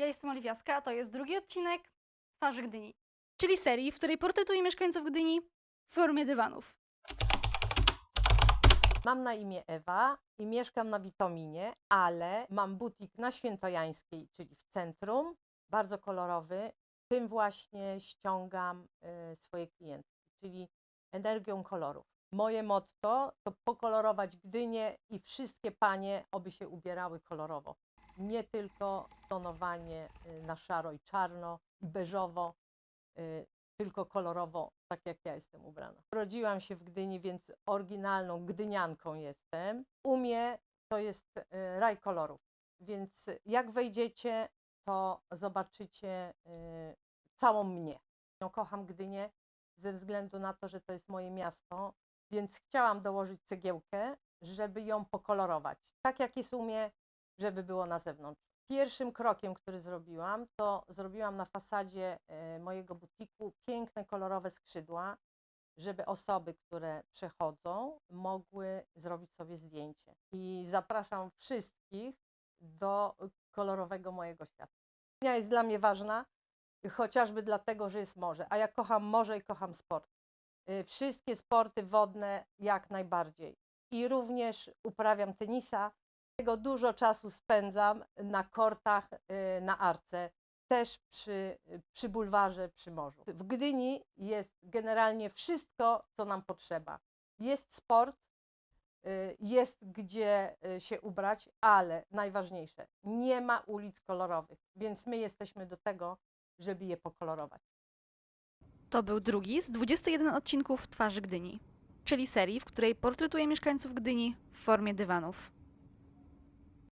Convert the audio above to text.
Ja jestem Oliwiaska, a to jest drugi odcinek Twarzy Gdyni, czyli serii, w której portretuję mieszkańców Gdyni w formie dywanów. Mam na imię Ewa i mieszkam na Witominie, ale mam butik na Świętojańskiej, czyli w centrum, bardzo kolorowy. Tym właśnie ściągam y, swoje klientki, czyli energią kolorów. Moje motto to pokolorować Gdynię i wszystkie panie, oby się ubierały kolorowo. Nie tylko stonowanie y, na szaro i czarno i beżowo, y, tylko kolorowo, tak jak ja jestem ubrana. Urodziłam się w Gdyni, więc oryginalną gdynianką jestem. U mnie to jest e, raj kolorów, więc jak wejdziecie, to zobaczycie całą mnie. No, kocham Gdynię ze względu na to, że to jest moje miasto, więc chciałam dołożyć cegiełkę, żeby ją pokolorować. Tak jak jest u mnie, żeby było na zewnątrz. Pierwszym krokiem, który zrobiłam, to zrobiłam na fasadzie e, mojego butiku piękne kolorowe skrzydła, żeby osoby, które przechodzą, mogły zrobić sobie zdjęcie. I zapraszam wszystkich do kolorowego mojego świata. Dnia jest dla mnie ważna, chociażby dlatego, że jest morze, a ja kocham morze i kocham sport. Y, Wszystkie sporty wodne jak najbardziej. I również uprawiam tenisa, dużo czasu spędzam na kortach y, na Arce, też przy, przy bulwarze, przy morzu. W Gdyni jest generalnie wszystko, co nam potrzeba. Jest sport, y, jest gdzie y, się ubrać, ale najważniejsze, nie ma ulic kolorowych, więc my jesteśmy do tego, żeby je pokolorować. To był drugi z 21 odcinków Twarzy Gdyni, czyli serii, w której portretuję mieszkańców Gdyni w formie dywanów.